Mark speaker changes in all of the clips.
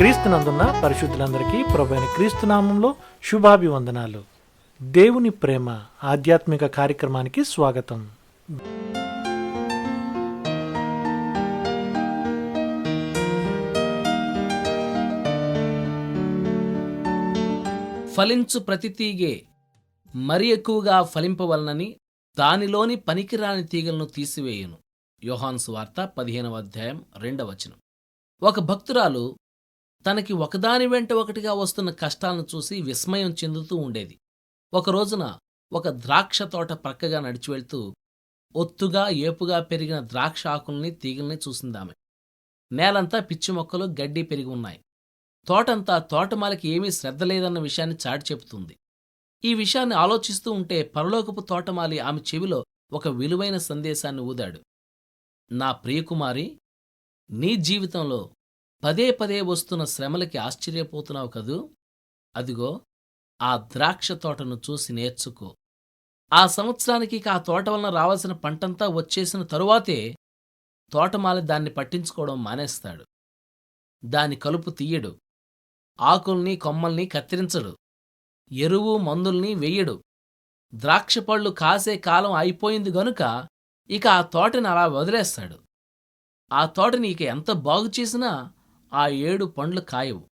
Speaker 1: క్రీస్తునందున్న పరిశుద్ధులందరికీ ప్రభైన క్రీస్తునామంలో శుభాభివందనాలు. దేవుని ప్రేమ ఆధ్యాత్మిక కార్యక్రమానికి స్వాగతం.
Speaker 2: ఫలించు ప్రతి తీగే మరి ఎక్కువగా ఫలింపవలనని దానిలోని పనికిరాని తీగలను తీసివేయును. యోహాన్స్ వార్త పదిహేనవ అధ్యాయం రెండవచనం ఒక భక్తురాలు తనకి ఒకదాని వెంట ఒకటిగా వస్తున్న కష్టాలను చూసి విస్మయం చెందుతూ ఉండేది. ఒక రోజున ఒక ద్రాక్ష తోట ప్రక్కగా నడిచి వెళ్తూ ఒత్తుగా ఏపుగా పెరిగిన ద్రాక్ష ఆకుల్ని తీగల్ని చూసిందామె. నేలంతా పిచ్చి మొక్కలు గడ్డి పెరిగి ఉన్నాయి. తోటంతా తోటమాలకి ఏమీ శ్రద్ధ లేదన్న విషయాన్ని చాటి చెబుతుంది. ఈ విషయాన్ని ఆలోచిస్తూ ఉంటే పరలోకపు తోటమాలి ఆమె చెవిలో ఒక విలువైన సందేశాన్ని ఊదాడు. నా ప్రియకుమారి నీ జీవితంలో పదే పదే వస్తున్న శ్రమలకి ఆశ్చర్యపోతున్నావు కదూ? అదిగో ఆ ద్రాక్ష తోటను చూసి నేర్చుకో. ఆ సంవత్సరానికి ఇక ఆ తోట వలన రావాల్సిన పంటంతా వచ్చేసిన తరువాతే తోటమాలి దాన్ని పట్టించుకోవడం మానేస్తాడు. దాని కలుపు తీయడు. ఆకుల్ని కొమ్మల్ని కత్తిరించడు. ఎరువు మందుల్ని వెయ్యడు ద్రాక్ష పళ్ళు కాసే కాలం అయిపోయింది గనుక ఇక ఆ తోటని అలా వదిలేస్తాడు. ఆ తోటని ఇక ఎంత బాగు చేసినా ఆ ఏడు పండ్లు కాయవు.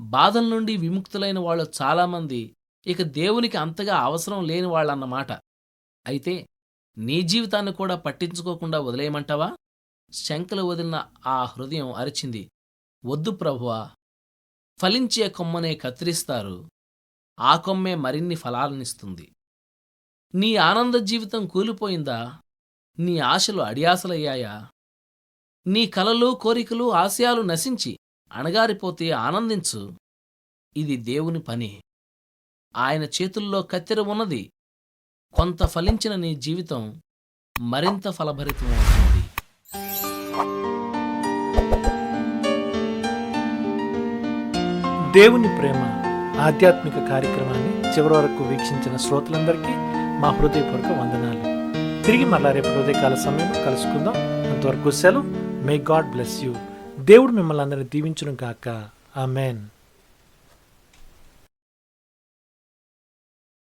Speaker 2: బాధల నుండి విముక్తులైన వాళ్ళు చాలామంది ఇక దేవునికి అంతగా అవసరం లేని వాళ్ళన్నమాట. అయితే నీ జీవితాన్ని కూడా పట్టించుకోకుండా వదిలేయమంటావా? శంకలు వదిలిన ఆ హృదయం అరిచింది. వద్దు ప్రభువా. ఫలించే కొమ్మనే కత్తిరిస్తారు. ఆ కొమ్మే మరిన్ని ఫలాలనిస్తుంది. నీ ఆనంద జీవితం కూలిపోయిందా? నీ ఆశలు అడియాసలయ్యాయా? నీ కలలు కోరికలు ఆశయాలు నశించి అణగారిపోతే ఆనందించు. ఇది దేవుని పని. ఆయన చేతుల్లో కత్తెర ఉన్నది. కొంత ఫలించిన నీ జీవితం మరింత ఫలభరితమవుతుంది
Speaker 1: దేవుని ప్రేమ ఆధ్యాత్మిక కార్యక్రమాన్ని చివరి వరకు వీక్షించిన శ్రోతలందరికీ మా హృదయపూర్వక వందనాలు. తిరిగి మళ్ళా రేపు హృదయకాల సమయంలో కలుసుకుందాం. అంతవరకు సెలవు. మే గాడ్ బ్లెస్ యూ దేవుడు మిమ్మల్ని అందరినీ దీవించును గాక. ఆమెన్